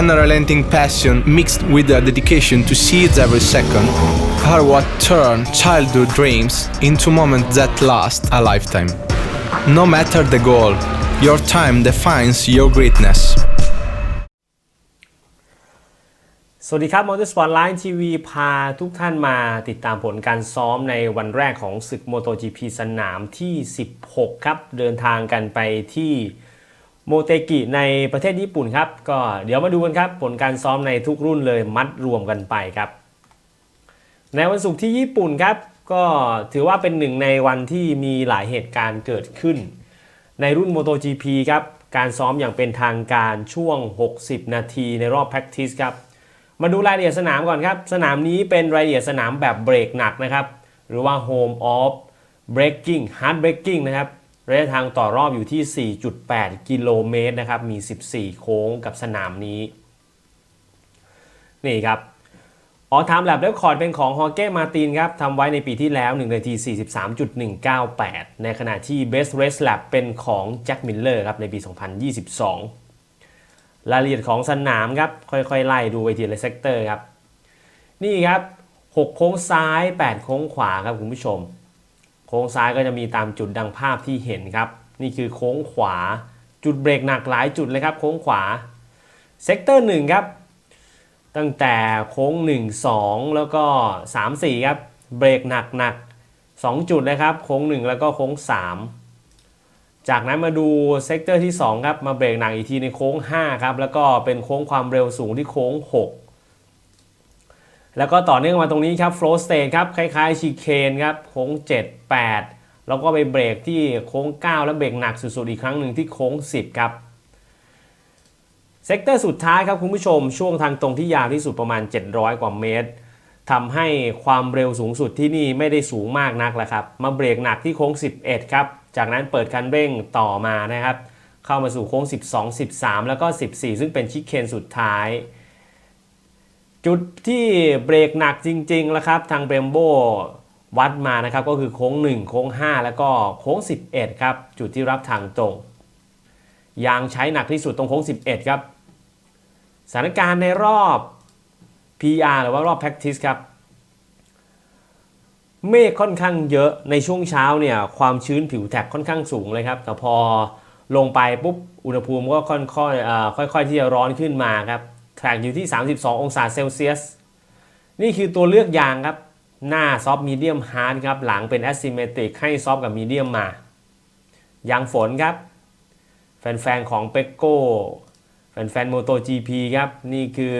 unrelenting passion mixed with a dedication to seize every second are what turn childhood dreams into moments that last a lifetime. No matter the goal, your time defines your greatness. สวัสดีครับมอเตอร์สปอร์ตไลน์ทีวีพาทุกท่านมาติดตามผลการซ้อมในวันแรกของศึก MotoGP สนามที่ 16 ครับ เดินทางกันไปที่ โมเตกิในประเทศญี่ปุ่นครับ ก็เดี๋ยวมาดูกันครับ ผลการซ้อมในทุกรุ่นเลยมัดรวมกันไปครับ ในวันศุกร์ที่ญี่ปุ่นครับ ก็ถือว่าเป็นหนึ่งในวันที่มีหลายเหตุการณ์เกิดขึ้น ในรุ่น MotoGP ครับการซ้อมอย่างเป็นทางการช่วง 60 นาทีในรอบ practice ครับ มาดูรายละเอียดสนามก่อนครับ สนามนี้เป็นรายละเอียดสนามแบบเบรกหนักนะครับ หรือว่า home of braking hard braking นะครับ ระยะทางต่อรอบอยู่ที่ 4.8 กิโลเมตรนะครับ มี 14 โค้งกับสนามนี้ นี่ครับออทามแลบเรคคอร์ดเป็นของฮอเก้มาตินครับทำไว้ในปีที่แล้ว1นาที 43.198 ในขณะที่ Best Race Lab เป็นของแจ็คมิลเลอร์ครับในปี 2022 รายละเอียดของสนามครับ ค่อยๆ ไล่ดูไปทีละเซกเตอร์ครับ นี่ครับ 6 โค้งซ้าย 8 โค้งขวาครับคุณผู้ชม โค้งซ้ายก็จะมีตามจุดดังภาพที่เห็นครับ นี่คือโค้งขวาจุดเบรกหนักหลายจุดเลยครับ โค้งขวาเซกเตอร์1ครับ ตั้งแต่โค้ง 1 2 แล้วก็ 3 4 ครับ เบรกหนักหนัก2จุดนะครับ โค้ง 1 แล้วก็โค้ง 3 จากนั้นมาดูเซกเตอร์ที่ 2 ครับ มาเบรกหนักอีกทีในโค้ง 5 ครับ แล้วก็เป็นโค้งความเร็วสูงที่โค้ง 6 แล้วก็ต่อเนื่องมาตรงนี้ครับ flow state ครับคล้ายๆชีเคนครับโค้ง 7 8 แล้วก็ไปเบรกที่โค้ง 9 แล้วเบรกหนักสุดๆอีกครั้งหนึ่งที่โค้ง 10 ครับเซกเตอร์สุดท้ายครับคุณผู้ชมช่วงทางตรงที่ยาวที่สุดประมาณ 700 กว่าเมตรทำให้ความเร็วสูงสุดที่นี่ไม่ได้สูงมากนักแล้วครับ มาเบรกหนักที่โค้ง 11 ครับ จากนั้นเปิดคันเร่งต่อมานะครับ เข้ามาสู่โค้ง 12 13 แล้วก็ 14 ซึ่งเป็นชิคเคนสุดท้าย จุดที่เบรกหนักจริงๆแล้วครับ ทางเบรมโบวัดมานะครับก็คือโค้ง 1 โค้ง 5 แล้วก็โค้ง 11 ครับ จุดที่รับทางตรงยางใช้หนักที่สุดตรงโค้ง 11 ครับสถานการณ์ในรอบ PR หรือว่ารอบ practice ครับ เมฆค่อนข้างเยอะในช่วงเช้าเนี่ยความชื้นผิวแท็กค่อนข้างสูงเลยครับ แต่พอลงไปปุ๊บอุณหภูมิก็ค่อยๆอ่อค่อยๆที่จะร้อนขึ้นมาครับ แท็กอยู่ที่ 32 องศาเซลเซียส นี่คือตัวเลือกยางครับ หน้าซอฟต์มีเดียมฮาร์ดครับ หลังเป็นแอสซิเมตริกให้ซอฟต์กับมีเดียมมา ยางฝนครับ แฟนๆของเปกโก้แฟนๆโมโต GP ครับ นี่คือ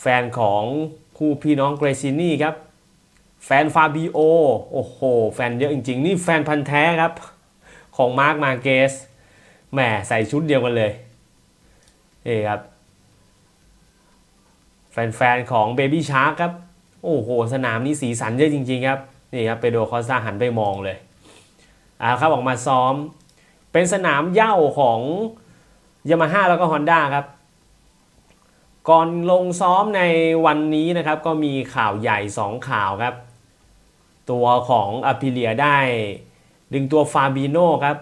แฟนของคู่พี่น้องเกรซินี่ครับ แฟนฟาบิโอ โอ้โห แฟนเยอะจริง ๆ นี่แฟนพันธ์แท้ครับ ของมาร์คมาเกสแหมใส่ชุดเดียวกันเลยนี่ครับ แฟนๆของเบบี้ชาร์กครับ โอ้โห สนามนี้สีสันเยอะจริงๆครับ นี่ครับเปโดคอสตาหันไปมองเลยอ่าครับออกมาซ้อม เป็นสนามเย้าของยามาฮ่าแล้วก็ Honda ครับ ก่อนลงซ้อมในวันนี้นะครับ ก็มีข่าวใหญ่ 2 ข่าวครับ ตัวของอ p ิเลียได้ ดึงตัวฟาบิโนครับ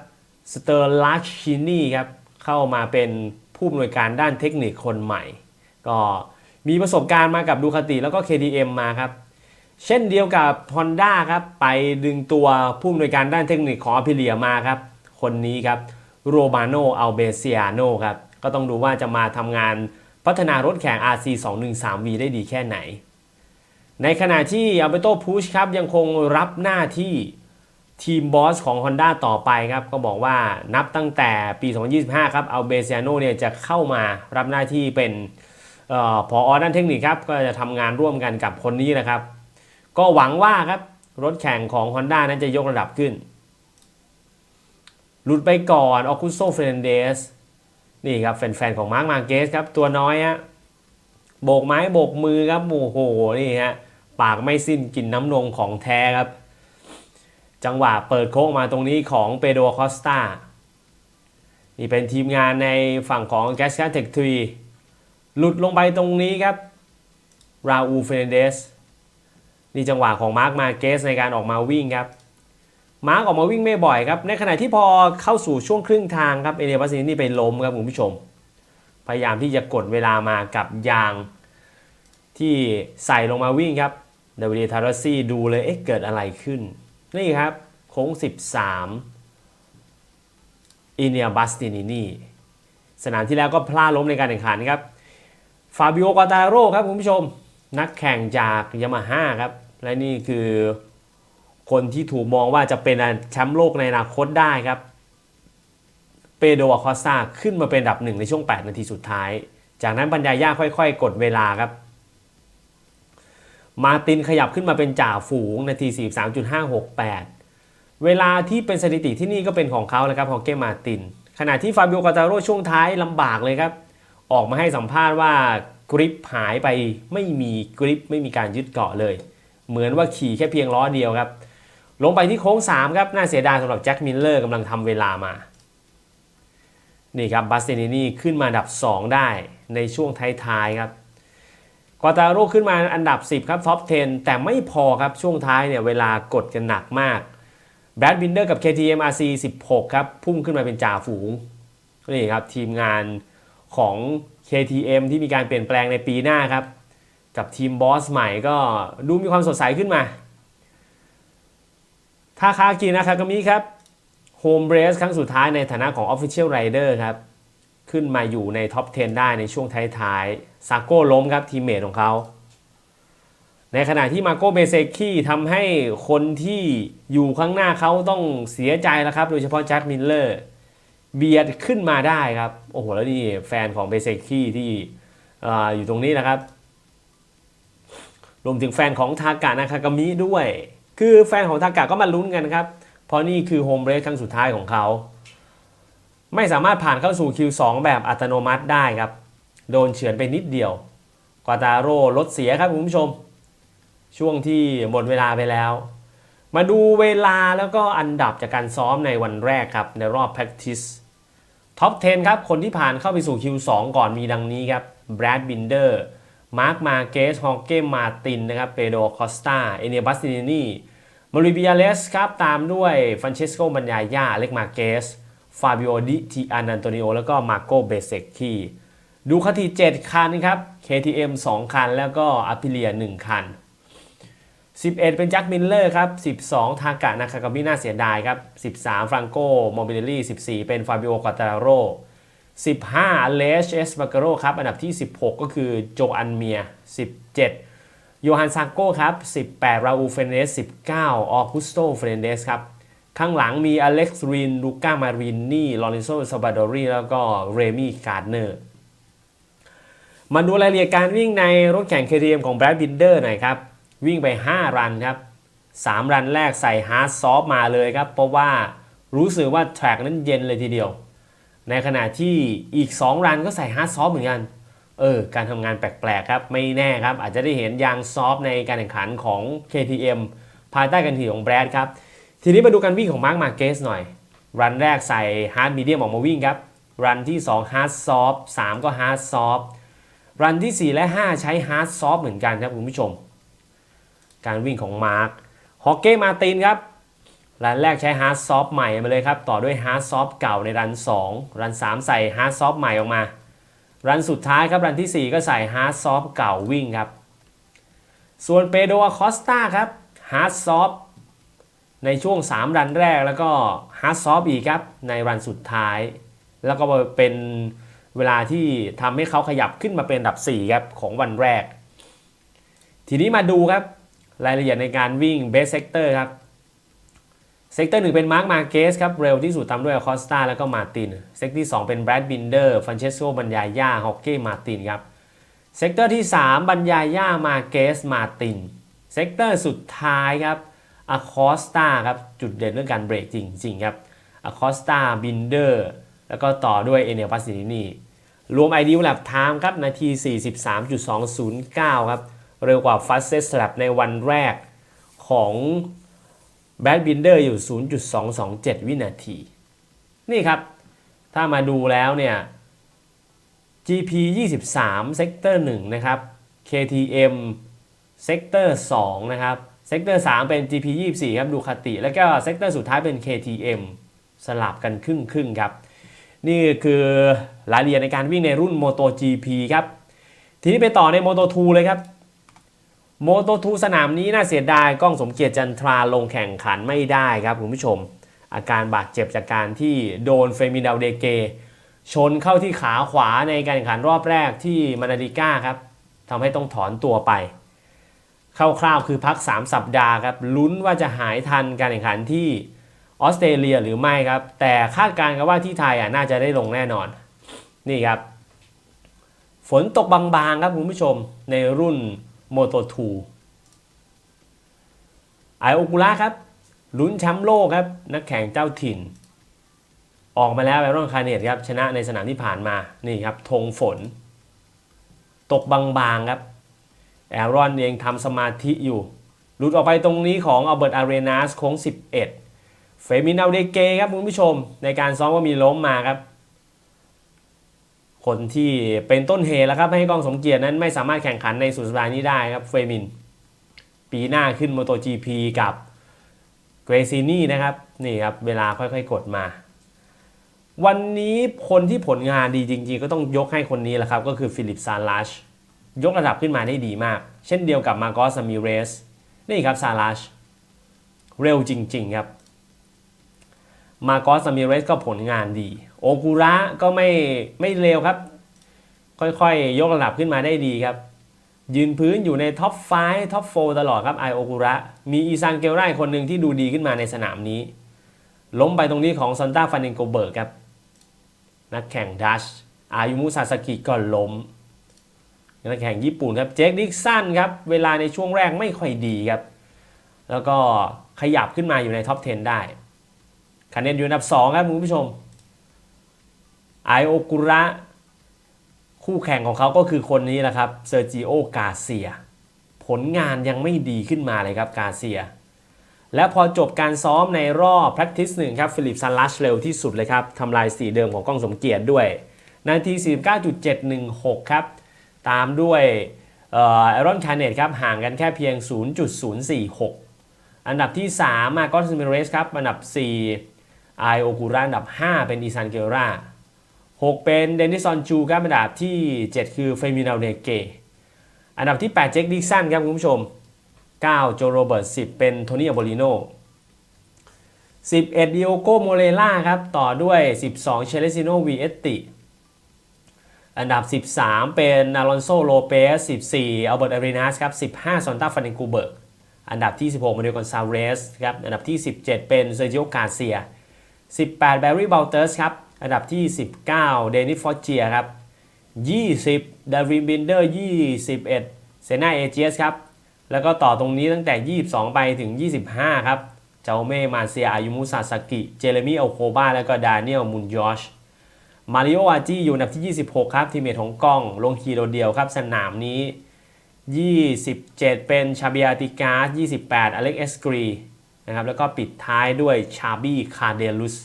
สเตอร์ลัชชินีครับ เข้ามาเป็นผู้อำนวยการด้านเทคนิคคนใหม่ ก็ มีประสบการณ์มากับดูคาติแล้วก็ KTM มาครับ เช่นเดียวกับ Honda ครับ ไปดึงตัวผู้อำนวยการด้านเทคนิคของอ p ิเลียมาครับ คนนี้ครับโรมาโนอัลเบเซียโนครับ ก็ต้องดูว่าจะมาทำงานพัฒนารถแข่ง RC 213V ได้ดีแค่ไหน ในขณะที่อัลเบโตพูชครับยังคงรับหน้าที่ทีมบอสของ Honda ต่อไปครับ ก็บอกว่านับตั้งแต่ปี 2025 ครับอัลเบเซียโนเนี่ยจะเข้ามารับหน้าที่เป็น ออพออด้านเทคนิคครับก็จะทำงานร่วมกันกับคนนี้นะครับ ก็หวังว่าครับรถแข่งของ Honda นั้นจะยกระดับขึ้น หลุดไปก่อนออคุโซเฟรนเดสนี่ครับแฟนๆของมาร์คมาเกสครับตัวน้อยฮะโบกไม้โบกมือครับโอ้โหนี่ฮะปากไม่สิ้นกลิ่นน้ำนมของแท้ครับ จังหวะเปิดโค้งมาตรงนี้ของเปโดคอสตานี่เป็นทีมงานในฝั่งของแกสการเทคทรี หลุดลงไปตรงนี้ครับ ราอูเฟรนเดส นี่จังหวะของมาร์คมาเกสในการออกมาวิ่งครับ มาร์กออกมาวิ่งไม่บ่อยครับ ในขณะที่พอเข้าสู่ช่วงครึ่งทางครับ เอเนียบัสซินี่ไปล้มครับคุณผู้ชม พยายามที่จะกดเวลามากับยางที่ใส่ลงมาวิ่งครับเดวิดทาร์ซี่ดูเลย เอ๊ะ เกิดอะไรขึ้น นี่ครับ โค้ง 13 อินเนียบัสตินินี สนามที่แล้วก็พลาดล้มในการแข่งขันครับ ฟาบิโอ กาตาโร่ครับคุณผู้ชม นักแข่งจากยามาฮ่าครับ และนี่คือคนที่ถูกมองว่าจะเป็นแชมป์โลกในอนาคตได้ครับ เปโดอคอสตาขึ้นมาเป็นดับหนึ่งในช่วง 8 นาทีสุดท้าย จากนั้นบรรยาย่าค่อย ๆ กดเวลาครับ มาตินขยับขึ้นมาเป็นจ่าฝูงนาที 43.568 เวลาที่เป็นสถิติที่นี่ก็เป็นของเขาแล้วครับฮอเก้มาติน ขณะที่ฟาบิโอกาตาโร่ช่วงท้ายลำบากเลยครับ ออกมาให้สัมภาษณ์ว่ากริปหายไปไม่มีกริปไม่มีการยึดเกาะเลย เหมือนว่าขี่แค่เพียงล้อเดียวครับ ลงไปที่โค้ง 3 ครับน่าเสียดายสำหรับแจ็คมิลเลอร์กำลังทำเวลามา นี่ครับบัสเตนินี่ขึ้นมาอันดับ 2 ได้ในช่วงท้ายๆครับกวาตาโรขึ้นมาอันดับ 10 ครับท็อป 10 แต่ไม่พอครับช่วงท้ายเนี่ยเวลากดกันหนักมากแบรดบินเดอร์กับ KTM RC 16 ครับ พุ่งขึ้นมาเป็นจ่าฝูง นี่ครับ ทีมงาน ของ KTM ที่มีการเปลี่ยนแปลงในปีหน้าครับ กับทีมบอสใหม่ก็ดูมีความสดใสขึ้นมาทาคากินะครับก็มีครับโฮมเบรสครั้งสุดท้ายในฐานะของ Official Rider ครับ ขึ้นมาอยู่ในท็อป 10 ได้ในช่วงท้ายๆซาโก้ล้มครับทีมเมทของเขา ในขณะที่มาโกเบเซคีทำให้คนที่อยู่ข้างหน้าเขาต้องเสียใจแล้วครับ โดยเฉพาะแจ็คมิลเลอร์ เบียดขึ้นมาได้ครับ โอ้โห แล้วนี่แฟนของเบเซคีที่ออยู่ตรงนี้นะครับ รวมถึงแฟนของทากานาคากามิด้วย คือแฟนของทากาก็มาลุ้นกันครับ เพราะนี่คือโฮมเรสครั้งสุดท้ายของเขา ไม่สามารถผ่านเข้าสู่ Q2 แบบอัตโนมัติได้ครับ โดนเฉือนไปนิดเดียว กวาตาโร่ลดเสียครับคุณผู้ชม ช่วงที่หมดเวลาไปแล้วมาดูเวลาแล้วก็อันดับจากการซ้อมในวันแรกครับ ในรอบ practice ท็อป 10 ครับ คนที่ผ่านเข้าไปสู่ Q2 ก่อนมีดังนี้ครับแบรดบินเดอร์มาร์คมาเกสฮอเก้มาตินนะครับเปโดคอสตาเอเนียบัสตินีมาริบิอาเลสครับตามด้วยฟรานเชสโกบัญญายาเล็กมาเกสฟาบิโอดิทีอันันโตนิโอแล้วก็มาโกเบเซกคีดูคติ7คันครับ KTM 2 คัน แล้วก็อ p พิเลีย 1 คัน 11 เป็นแจ็คมิลเลอร์ครับ 12 ทากะนาคากามิน่าเสียดายครับ 13 ฟรังโกโมบิเดลี่14 เป็นฟาบิโอกาตาโร15 เลชเอสบาเกโรครับ อันดับที่ 16 ก็คือโจอันเมีย 17 โยฮันซาโก้ครับ 18 ราอูเฟนเนส19 ออกุสโตเฟรนเดสครับ ข้างหลังมีอเล็กซ์รินลูก้ามารินนี่ลอเรนโซซาบาดอรีแล้วก็เรมี่การ์เนอร์มาดูรายละเอียดการวิ่งในรถแข่ง KTM ของแบรดบินเดอร์หน่อยครับ วิ่งไป 5 รันครับ 3 รันแรกใส่ฮาร์ดซอฟมาเลยครับ เพราะว่ารู้สึกว่าแทร็กนั้นเย็นเลยทีเดียว ในขณะที่อีก 2 รันก็ใส่ฮาร์ดซอฟเหมือนกัน เออ การทำงานแปลกๆครับ ไม่แน่ครับ อาจจะได้เห็นยางซอฟในการแข่งขันของ KTM ภายใต้การถือของแบรดครับ ทีนี้มาดูการวิ่งของมาร์คมาเกสหน่อย รันแรกใส่ฮาร์ดมีเดียมออกมาวิ่งครับ รันที่2ฮาร์ดซอฟ3ก็ฮาร์ดซอฟรันที่ 4 และ 5 ใช้ฮาร์ดซอฟเหมือนกันครับคุณผู้ชม การวิ่งของมาร์คฮอกเก้มาตินครับรันแรกใช้ฮาร์ดซอฟใหม่มาเลยครับต่อด้วยฮาร์ดซอฟเก่าในรัน 2 รัน 3 ใส่ฮาร์ดซอฟใหม่ออกมา รันสุดท้ายครับรันที่ 4 ก็ใส่ฮาร์ดซอฟเก่าวิ่งครับ ส่วนเปโดอาคอสตาครับฮาร์ดซอฟในช่วง 3 รันแรกแล้วก็ฮาร์ดซอฟอีกครับในรันสุดท้าย แล้วก็เป็นเวลาที่ทำให้เขาขยับขึ้นมาเป็นอันดับ 4 ครับ ของวันแรก ทีนี้มาดูครับ รายละเอียดในการวิ่งเบสเซกเตอร์ครับเซกเตอร์หนึ่งเป็นมาร์คมาเกสครับ เร็วที่สุดตามด้วยคอสตาแล้วก็มาติน เซกที่2เป็นแบรดบินเดอร์ฟันเชสโกบัญญายาฮอกเก้มาตินครับ เซกเตอร์ที่ 3 บัญญายามาเกสมาติน เซกเตอร์สุดท้ายครับอะคอสตาครับ จุดเด่นเรื่องการเบรกจริงๆครับอะคอสตาบินเดอร์แล้วก็ต่อด้วยเอเนียปัสซินีรวม ID Lap Time ครับนาที 43.209 ครับ เร็วกว่า Fastest Lap ในวันแรกของ Bad Binder อยู่ 0.227 วินาที นี่ครับ ถ้ามาดูแล้วเนี่ย GP 23 Sector 1 นะครับ KTM Sector 2 นะครับ Sector 3 เป็น GP 24 ครับดูคติ แล้วก็ Sector สุดท้ายเป็น KTM สลับกันครึ่งครึ่งครับ นี่คือรายละเอียดในการวิ่งในรุ่น Moto GP ครับ ทีนี้ไปต่อใน Moto 2 เลยครับ Moto 2สนามนี้น่าเสียดายกล้องสมเกียรติจันทราลงแข่งขันไม่ได้ครับคุณผู้ชม อาการบาดเจ็บจากการที่โดนเฟมิน a ลเดเก ชนเข้าที่ขาขวาในการแข่งขันรอบแรกที่มานาดิก้าครับทำให้ต้องถอนตัวไปคร่าวๆคือพัก 3 สัปดาห์ครับลุ้นว่าจะหายทันการแข่งขันที่ออสเตรเลียหรือไม่ครับ แต่คาดการณ์กันว่าที่ไทยอะน่าจะได้ลงแน่นอน นี่ครับ ฝนตกบางๆครับคุณผู้ชมในรุ่น Moto 2ไอโอกุระครับลุ้นแชมป์โลกครับ นักแข่งเจ้าถิ่น ออกมาแล้วแบรอนคาเนตครับ ชนะในสนามที่ผ่านมา นี่ครับธงฝน ตกบางๆครับ แอรอนเองทำสมาธิอยู่ หลุดออกไปตรงนี้ของอัลเบิร์ตอารีนาสโค้ง 11 เฟมินาเดเกครับคุณผู้ชม ในการซ้อมก็มีล้มมาครับ คนที่เป็นต้นเหตุแล้วครับให้กองสมเกียรตินั้นไม่สามารถแข่งขันในสุดสัปดาห์นี้ได้ครับเฟมิน ปีหน้าขึ้น MotoGP กับเกรซินี่นะครับนี่ครับเวลาค่อยๆ กดมา วันนี้คนที่ผลงานดีจริงๆ ก็ต้องยกให้คนนี้แหละครับ ก็คือฟิลิปซาลัชยกระดับขึ้นมาได้ดีมาก เช่นเดียวกับมาโกสมิเรส นี่ครับซาลัชเร็วจริงๆครับมาโกสมิเรสก็ผลงานดี กุระก็ไม่ไม่เร็วครับ ค่อยๆ ยกระดับขึ้นมาได้ดีครับ ยืนพื้นอยู่ในท็อป5ท็อป4ตลอดครับไอโอกุระ มีอีซานเกลไรคนหนึ่งที่ดูดีขึ้นมาในสนามนี้ ล้มไปตรงนี้ของซันต้าฟันเนโกเบิร์กครับ นักแข่งดัชอายุมุซาสกิก็ล้มนักแข่งญี่ปุ่นครับ เจคดิกสันครับ เวลาในช่วงแรกไม่ค่อยดีครับ แล้วก็ขยับขึ้นมาอยู่ในท็อป 10 ได้คะแนนอยู่อันดับ 2 ครับคุณผู้ชม ไอโอกุระคู่แข่งของเขาก็คือคนนี้แหละครับเซอร์จิโอกาเซีย ผลงานยังไม่ดีขึ้นมาเลยครับกาเซีย และพอจบการซ้อมในรอบ practice หนึ่งครับฟิลิปซันลัชเร็วที่สุดเลยครับทำลายสีเดิมของกล้องสมเกียรติด้วย นาที 49.716 ครับ ตามด้วยเอรอนคาเนตครับห่างกันแค่เพียง 0.046 อันดับที่ 3 มาโกสมิเรสครับ อันดับ 4 ไอโอกูราอันดับ 5 เป็นอีซานเกลรา 6 เป็นเดนิสซอนจูครับอันดับที่ 7 คือเฟมินาเดเกอันดับที่ 8 เจคดิกสันครับคุณผู้ชม 9 โจโรเบิร์ต10 เป็นโทนี่อโบลิโน11ดิโอโกโมเรล่าครับ ต่อด้วย 12 เชเลซิโนวีเอตติอันดับ 13 เป็นอลอนโซโลเปส14อัลเบิร์ตอารีนาสครับ15ซอนตาฟาเนกูเบิร์กอันดับที่ 16มาเดกอนซาเรสครับอันดับที่ 17 เป็นเซอร์จิโอกาเซีย 18แบร์รี่บัลเตอร์สครับ อันดับที่ 19 เดนิสฟอร์เจียครับ 20 ดาวินบินเดอร์ 21 เซนาเอเจสครับ แล้วก็ต่อตรงนี้ตั้งแต่ 22 ไปถึง 25 ครับ เจ้าเม่มาเซียอายุมุซาสกิ เจเรมี่อลโคบา แล้วก็ดานิเอลมุนยอช มาริโออาจีอยู่อันดับที่ 26 ครับ ทีมเมทของกล้อง ลงคีโดเดียวครับ สนามนี้ 27 เป็นชาบิอาติกาส28 อเล็กเอสกรีนะครับ แล้วก็ปิดท้ายด้วยชาบี้คาเดลุส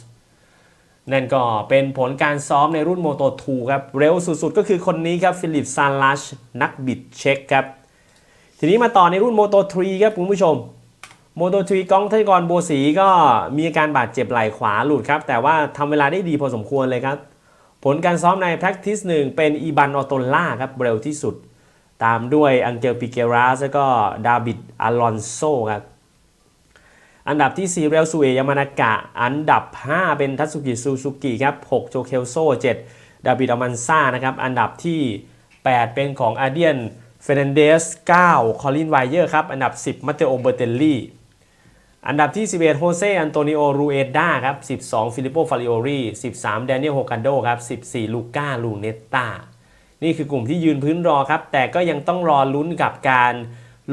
นั่นก็เป็นผลการซ้อมในรุ่นโมโต2ครับ เร็วสุดๆ ก็คือคนนี้ครับ ฟิลิปซานลัชนักบิดเช็คครับ ทีนี้มาต่อในรุ่นโมโต3ครับคุณผู้ชมโมโต3กองทัยกรโบสีก็มีอาการบาดเจ็บไหล่ขวาหลุดครับ แต่ว่าทำเวลาได้ดีพอสมควรเลยครับ ผลการซ้อมใน practice 1 เป็นอีบันออโตล่าครับเร็วที่สุด ตามด้วยอังเกลปิเกราสแล้วก็ดาบิดอลอนโซครับ อันดับที่ 4 เรลซูเอยามานากะ อันดับ 5 เป็นทัตสุกิซูซูกิครับ6โจเคลโซ7ดาบิดอมันซ่านะครับ อันดับที่ 8 เป็นของอาเดียนเฟรนเดส9คอลินไวเยอร์ครับ อันดับ 10มัตเตโอเบอร์เตลลี่ อันดับที่ 11 โฮเซอันโตนิโอ รูเอด้าครับ 12 ฟิลิปโป ฟาริโอรี13 แดเนียล โฮกันโดครับ 14 ลูก้า ลูเนตตานี่คือกลุ่มที่ยืนพื้นรอครับ แต่ก็ยังต้องรอลุ้นกับการ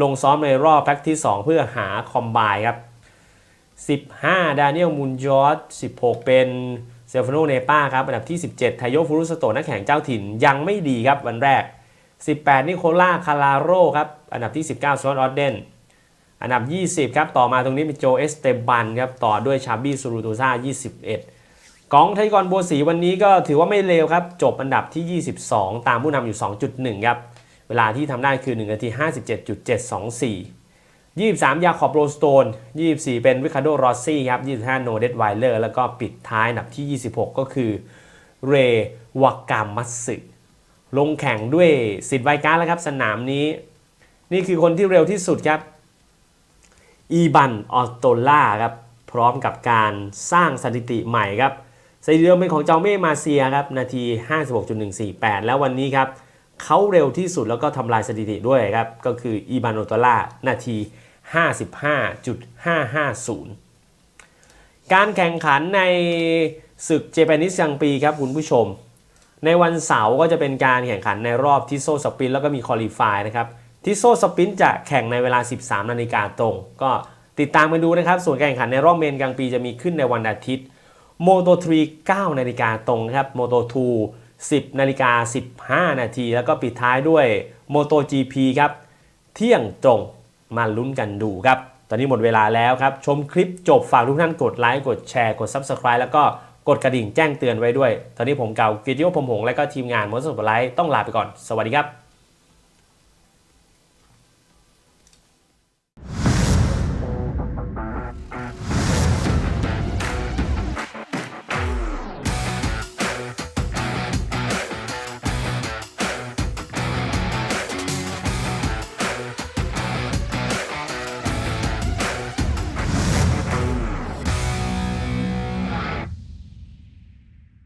ลงซ้อมในรอบแพ็กที่ 2 เพื่อหาคอมไบครับ 15 ดานิเอลมุนยอร์16 เป็นเซลฟานโนเนป้าครับ อันดับที่ 17 ไทโยฟูรุสโตนักแข่งเจ้าถิ่นยังไม่ดีครับวันแรก 18 นิโคล่าคาราโรครับ อันดับที่ 19 ซอนออเดน อันดับ 20 ครับ ต่อมาตรงนี้เป็นโจเอสเตบันครับ ต่อด้วยชาบี้ซูรูตูซ่า 21 กองไทยกรโบวสีวันนี้ก็ถือว่าไม่เลวครับ จบอันดับที่ 22 ตามผู้นำอยู่ 2.1 ครับ เวลาที่ทำได้คือ 1 นาที 57.724 23 ยาคอบโรสโตน 24 เป็นวิคาโดรอสซี่ครับ 25 โนเดตไวเลอร์ แล้วก็ปิดท้ายอันดับที่ 26 ก็คือ เรวากามัตสึ ลงแข่งด้วยสิทธิ์ไวการแล้วครับ สนามนี้ นี่คือคนที่เร็วที่สุดครับ อีบัน ออสโตล่าครับ พร้อมกับการสร้างสถิติใหม่ครับสถิติเดิมเป็นของเจาเม่มาเซียครับ นาที 56.148 แล้ววันนี้ครับเขาเร็วที่สุดแล้วก็ทำลายสถิติด้วยครับ ก็คืออีบันออตล่านาที 55.550 การแข่งขันในศึกเจแปนิสยังปีครับคุณผู้ชม ในวันเสาร์ก็จะเป็นการแข่งขันในรอบทิโซสปินแล้วก็มีคอลี่ฟายนะครับทิโซสปินจะแข่งในเวลา 13 นาฬิกาตรง ก็ติดตามกันดูนะครับ ส่วนการแข่งขันในรอบเมนกลางปีจะมีขึ้นในวันอาทิตย์โมโต3 9นาฬิกาตรงนะครับโมโต2 10นาฬิกา15 นาที แล้วก็ปิดท้ายด้วยโมโต GP ครับ เที่ยงตรง มาลุ้นกันดูครับ ตอนนี้หมดเวลาแล้วครับ ชมคลิปจบฝากทุกท่านกดไลค์กดแชร์กด Subscribe แล้วก็กดกระดิ่งแจ้งเตือนไว้ด้วย ตอนนี้ผมเก่ากิติโยพมหงและก็ทีมงานมอสต์ไลท์ต้องลาไปก่อน สวัสดีครับ